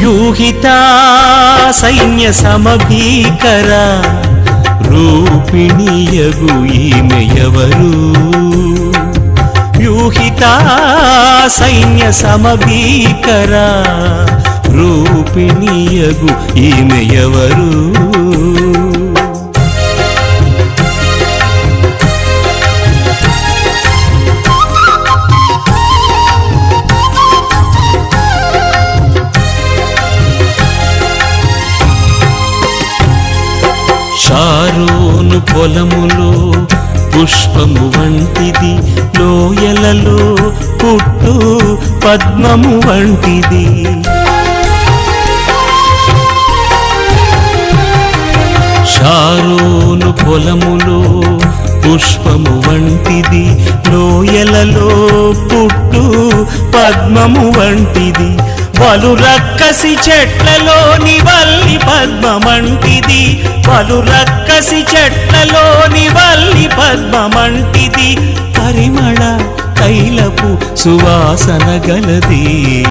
వ్యూహితా సైన్య సమభీకర రూపిణీయగు ఈమెయవరు. వ్యూహితా సైన్య సమభీకర రూపిణియగు ఈమె పొలములో పుష్పము వంటిది లోయలలో పుట్టు పద్మము వంటిది. షారోను పొలములో పుష్పము వంటిది లోయలలో పుట్టు పద్మము వంటిది. పలు రక్కసి చెట్లలోని వల్లి పద్మమంటిది పలు తులసి చెట్లలోని వల్లి పద్మమంటిది. పరిమళ తైలపు సువాసన గలది.